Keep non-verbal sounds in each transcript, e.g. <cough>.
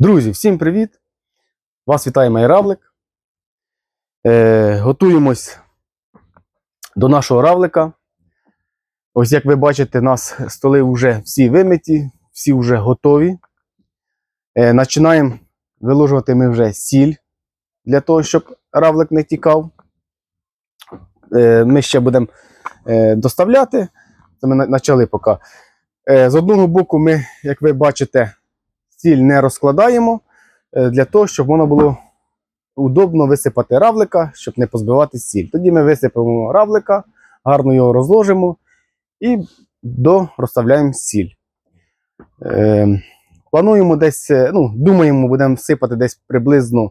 Друзі, всім привіт! Вас вітає Майравлик. Е, готуємось до нашого равлика. Ось як ви бачите, нас столи вже всі вимиті, всі вже готові. Е, починаємо виложувати ми вже сіль для того, щоб равлик не тікав. Е, ми ще будемо е, доставляти. Це ми почали поки. Е, з одного боку, ми, як ви бачите, сіль не розкладаємо е, для того, щоб воно було удобно висипати равлика, щоб не позбивати сіль. Тоді ми висипемо равлика, гарно його розложимо і до розставляємо сіль. Е, плануємо десь, е, ну, думаємо, будемо сипати десь приблизно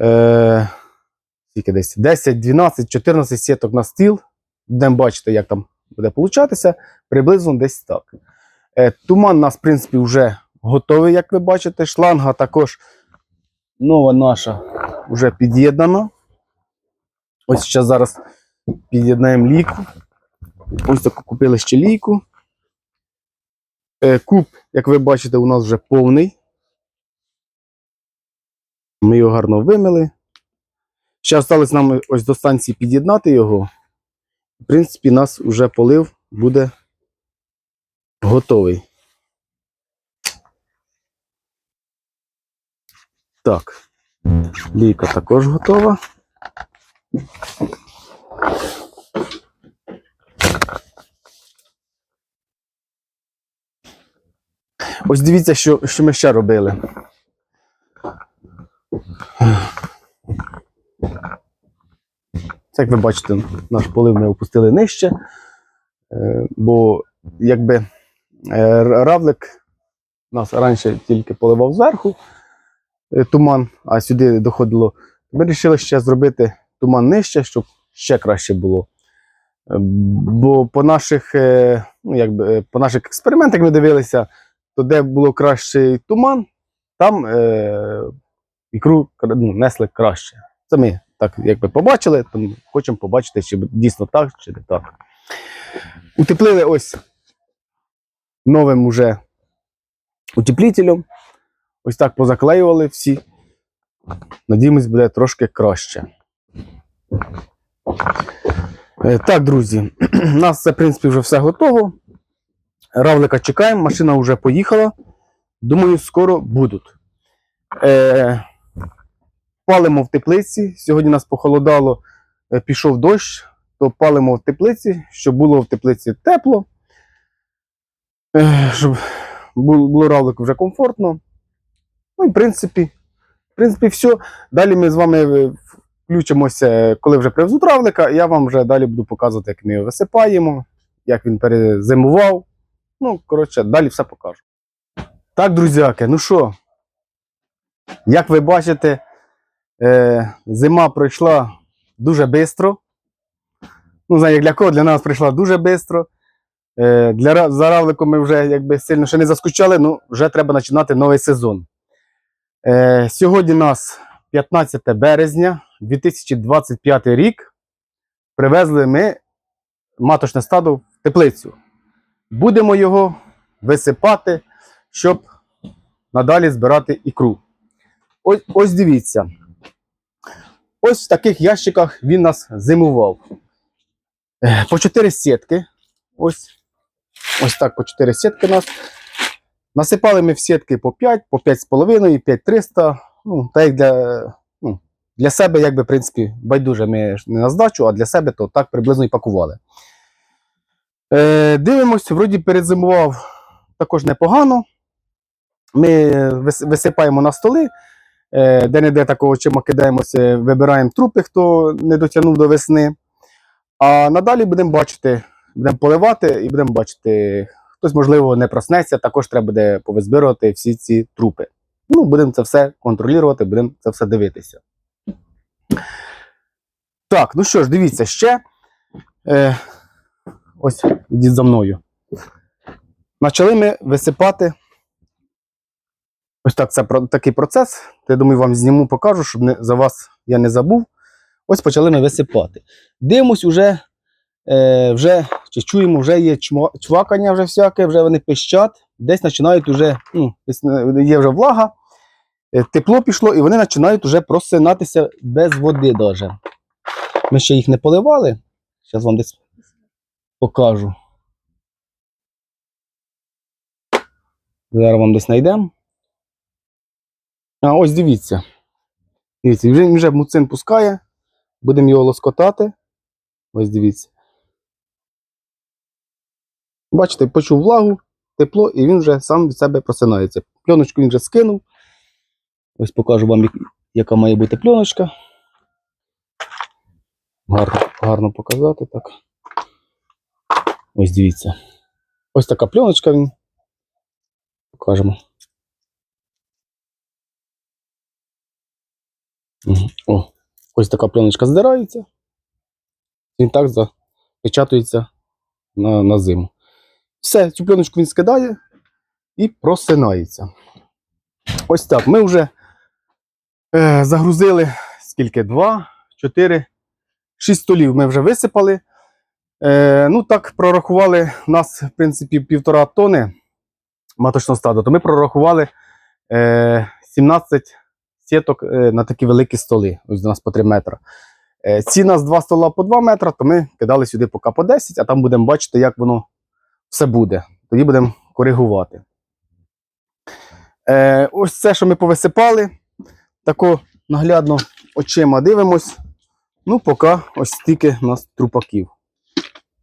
е, десь 10, 12, 14 сіток на стіл. Будемо бачити, як там буде получатися. Приблизно десь так. Е, туман у нас, в принципі, вже готовий, як ви бачите. Шланга також нова наша вже під'єднана. Ось зараз зараз під'єднаємо лійку. Ось таку купили ще лійку. Е, Куб, як ви бачите, у нас вже повний. Ми його гарно вимили. Ще залишилось нам ось до станції під'єднати його. В принципі, у нас вже полив буде готовий. Так, лійка також готова. Ось дивіться, що, що ми ще робили. Це, як ви бачите, наш полив ми опустили нижче, е, бо якби е, равлик нас раніше тільки поливав зверху туман, а сюди доходило. Ми вирішили ще зробити туман нижче, щоб ще краще було. Е, Бо по наших, е, ну, якби, е, по наших експериментах ми дивилися, то де було кращий туман, там е, ікру ну, несли краще. Це ми так якби побачили, тому хочемо побачити, чи дійсно так, чи не так. Утеплили ось новим уже утеплителем. Ось так позаклеювали всі. Надіємось, буде трошки краще. Е, Так, друзі, у <clears throat> нас це, в принципі, вже все готово. Равлика чекаємо, машина вже поїхала. Думаю, скоро будуть. Е, палимо в теплиці. Сьогодні нас похолодало, е, пішов дощ, то палимо в теплиці, щоб було в теплиці тепло. Щоб було равлику вже комфортно. Ну і в принципі, в принципі, все. Далі ми з вами е, включимося, коли вже привезуть равлика. Я вам вже далі буду показувати, як ми його висипаємо, як він перезимував. Ну, коротше, далі все покажу. Так, друзяки, ну що, як ви бачите, е, зима пройшла дуже швидко. Ну, знаю, для кого, для нас прийшла дуже швидко. Е, для, за равликом ми вже якби сильно ще не заскучали, ну вже треба починати новий сезон. Е, сьогодні нас 15 березня 2025 рік. Привезли ми маточне стадо в теплицю. Будемо його висипати, щоб надалі збирати ікру. Ось, ось дивіться. Ось в таких ящиках він нас зимував. Е, По 4 сітки. Ось, ось так по 4 сітки у нас. Насипали ми в сітки по 5, по 5,5, 5,300. Ну, так як для, ну, для себе, якби, в принципі, байдуже ми не на здачу, а для себе то так приблизно і пакували. Е, дивимось, вроді перезимував також непогано. Ми висипаємо на столи, е, де-не-де такого чима кидаємося, вибираємо трупи, хто не дотягнув до весни. А надалі будемо бачити, будемо поливати і будемо бачити, хтось, можливо, не проснеться, також треба буде повизбирувати всі ці трупи. Ну, будемо це все контролювати, будемо це все дивитися. Так, ну що ж, дивіться, ще. Е, ось, ідіть за мною. Почали ми висипати. Ось так, це про- такий процес. Я думаю, вам зніму, покажу, щоб не, за вас я не забув. Ось почали ми висипати. Дивимось, уже, е, вже чи чуємо, вже є чвакання вже всяке, вже вони пищать, десь починають вже, ну, е, є вже влага, е, тепло пішло, і вони починають вже просинатися без води даже. Ми ще їх не поливали. Зараз вам десь покажу. Зараз вам десь знайдемо. А ось дивіться. Дивіться, вже, вже муцин пускає. Будемо його лоскотати. Ось дивіться. Бачите, почув влагу, тепло, і він вже сам від себе просинається. Пленочку він вже скинув. Ось покажу вам, яка має бути пленочка. Гарно, гарно показати так. Ось дивіться. Ось така пленочка він. Покажемо. О, ось така пленочка здирається. Він так запечатується на, на зиму. Все, цю пленочку він скидає і просинається. Ось так. Ми вже е, загрузили скільки? Два, чотири, шість столів ми вже висипали. Е, ну так, прорахували у нас, в принципі, півтора тони маточного стаду, то ми прорахували е, 17 сіток е, на такі великі столи. Ось у нас по 3 метри. Е, ці нас два стола по 2 метри, то ми кидали сюди поки по 10, а там будемо бачити, як воно все буде. Тоді будемо коригувати. Е, ось це, що ми повисипали. Тако наглядно очима дивимось. Ну, поки ось стільки у нас трупаків.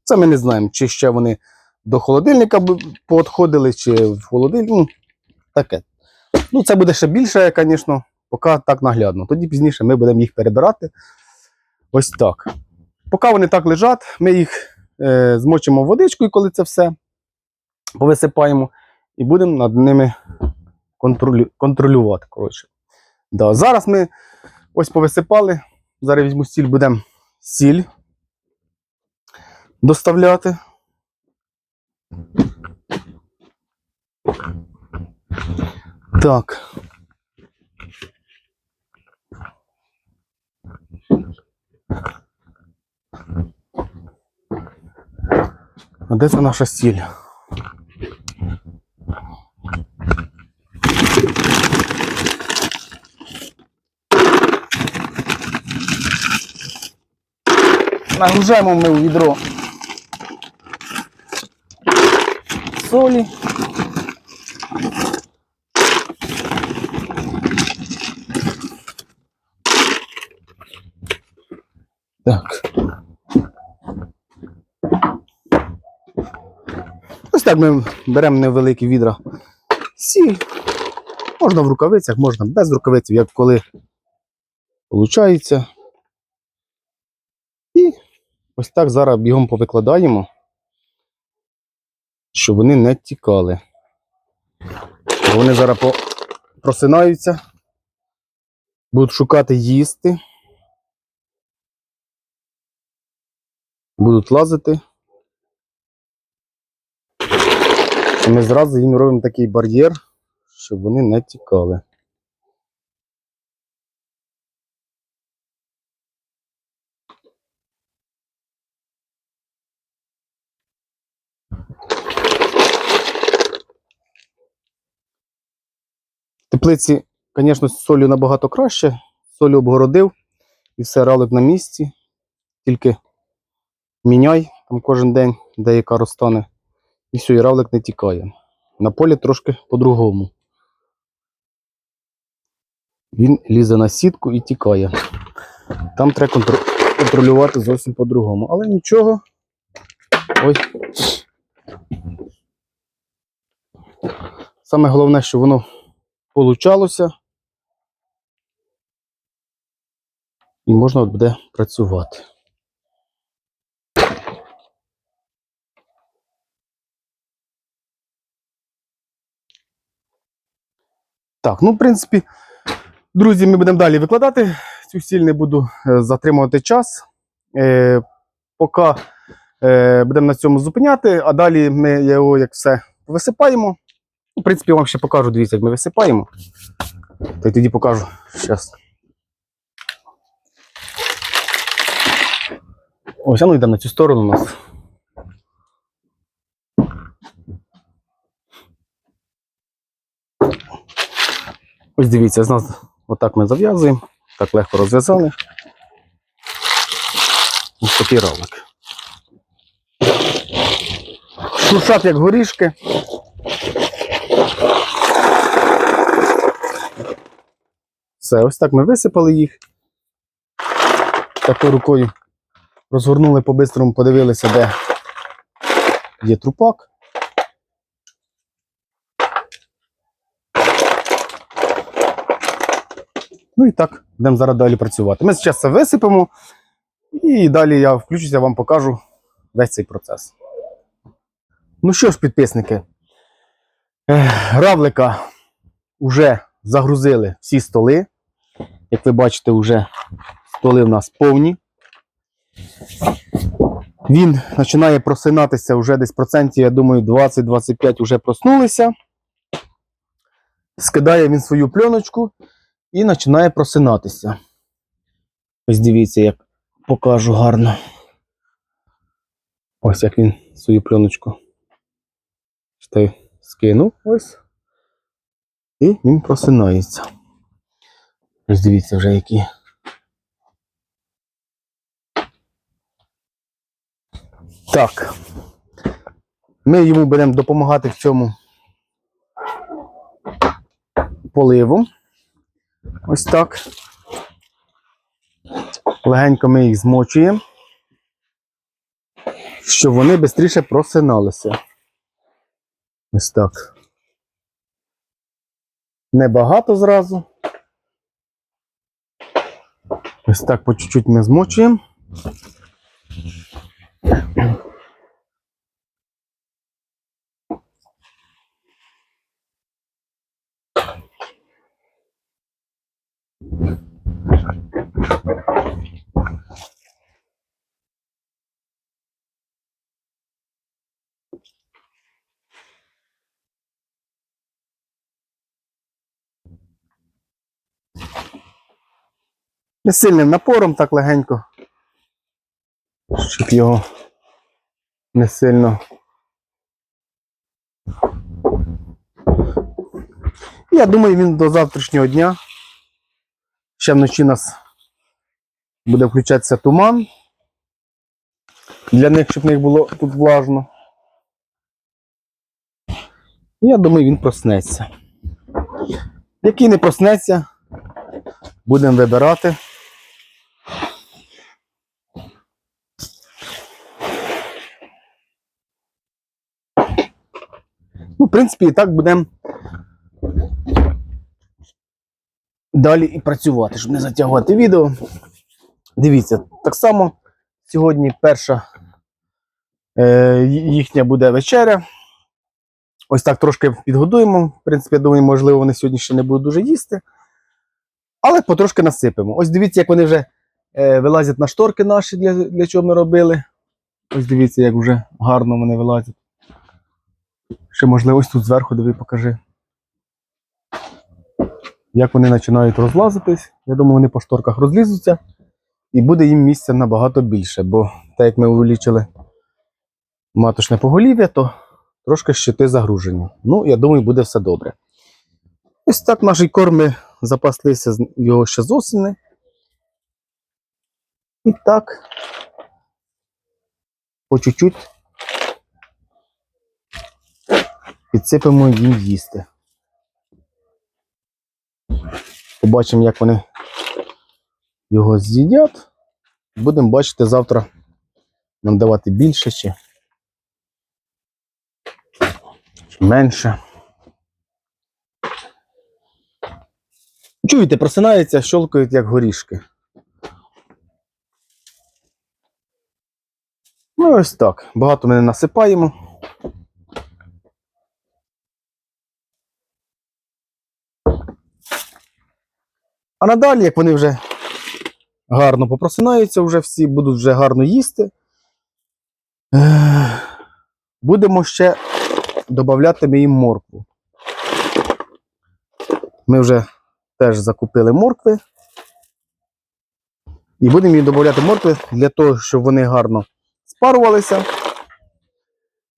Це ми не знаємо, чи ще вони до холодильника поотходили, чи в холодильник. Ну, таке. Ну, це буде ще більше, звісно, поки так наглядно. Тоді пізніше ми будемо їх перебирати. Ось так. Поки вони так лежать, ми їх змочимо водичкою, коли це все повисипаємо, і будемо над ними контролю, контролювати. Коротше. Да. Зараз ми ось повисипали. Зараз візьму сіль, будемо сіль доставляти. Так. де це наша сіль? Нагружаємо ми у відро солі. Так. Так ми беремо невеликі відра сіль. Можна в рукавицях, можна без рукавиць, як коли виходить. І ось так зараз бігом повикладаємо, щоб вони не тікали. Вони зараз просинаються, будуть шукати їсти, будуть лазити. І Ми зразу їм робимо такий бар'єр, щоб вони не тікали. Теплиці, звісно, з солью набагато краще. Солю обгородив і все ралик на місці. Тільки міняй там кожен день, деяка розтане. І все, і равлик не тікає. На полі трошки по-другому. Він лізе на сітку і тікає. Там треба контр- контролювати зовсім по-другому. Але нічого. Ой. Саме головне, що воно получалося. І можна буде працювати. Так, ну, в принципі, друзі, ми будемо далі викладати. Цю сіль не буду е, затримувати час. Е, поки е, будемо на цьому зупиняти, а далі ми його як все висипаємо. В принципі, я вам ще покажу, дивіться, як ми висипаємо. Та й тоді покажу. Щас. Ось, а ну йдемо на цю сторону у нас. Ось дивіться, з нас отак ми зав'язуємо, так легко розв'язали. Ось такий равлик. Шуршат як горішки. Все, ось так ми висипали їх. Такою рукою розгорнули по-бистрому, подивилися, де є трупак. Ну і так, будемо зараз далі працювати. Ми зараз це висипемо, і далі я включуся, вам покажу весь цей процес. Ну що ж, підписники, равлика вже загрузили всі столи. Як ви бачите, вже столи в нас повні. Він починає просинатися вже десь процентів, я думаю, 20-25 вже проснулися. Скидає він свою пленочку і починає просинатися. Ось дивіться, як покажу гарно. Ось як він свою пленочку скинув ось. І він просинається. Ось дивіться вже які. Так. Ми йому будемо допомагати в цьому поливу. Ось так. Легенько ми їх змочуємо, щоб вони швидше просиналися. Ось так. Небагато зразу. Ось так по чуть-чуть ми змочуємо. Не сильним напором, так легенько. Щоб його не сильно. Я думаю, він до завтрашнього дня. Ще вночі у нас буде включатися туман. Для них, щоб в них було тут влажно. Я думаю, він проснеться. Який не проснеться, будемо вибирати. Принципі, і так будемо далі і працювати, щоб не затягувати відео. Дивіться, так само сьогодні перша е, їхня буде вечеря. Ось так трошки підгодуємо. В принципі, я думаю, можливо, вони сьогодні ще не будуть дуже їсти. Але потрошки насипемо. Ось дивіться, як вони вже е, вилазять на шторки наші, для, для чого ми робили. Ось дивіться, як вже гарно вони вилазять. Ще можливо, ось тут зверху диви, покажи. Як вони починають розлазитись. Я думаю, вони по шторках розлізуться. І буде їм місця набагато більше, бо так як ми увеличили маточне поголів'я, то трошки щити загружені. Ну, я думаю, буде все добре. Ось так наші корми запаслися його ще з осені. І так, по чуть-чуть підсипемо їм їсти. Побачимо, як вони його з'їдять. Будемо бачити завтра нам давати більше чи, менше. Чуєте, просинаються, щолкають як горішки. Ну, ось так. Багато ми не насипаємо. А надалі, як вони вже гарно попросинаються, вже всі будуть вже гарно їсти. Будемо ще додати ми їм моркву. Ми вже теж закупили моркви. І будемо їм додати моркви для того, щоб вони гарно спарувалися.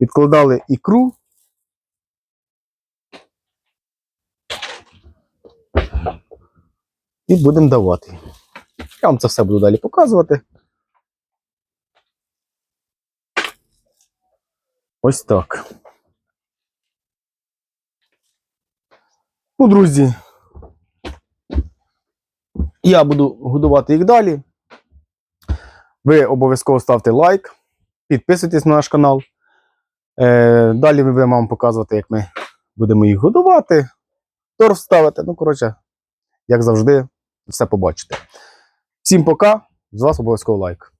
Відкладали ікру. І будемо давати. Я вам це все буду далі показувати. Ось так. Ну, друзі, я буду годувати їх далі. Ви обов'язково ставте лайк, підписуйтесь на наш канал. Е, далі ми будемо вам показувати, як ми будемо їх годувати, торф ставити. Ну, коротше, як завжди, все побачите. Всім пока. З вас обов'язково лайк.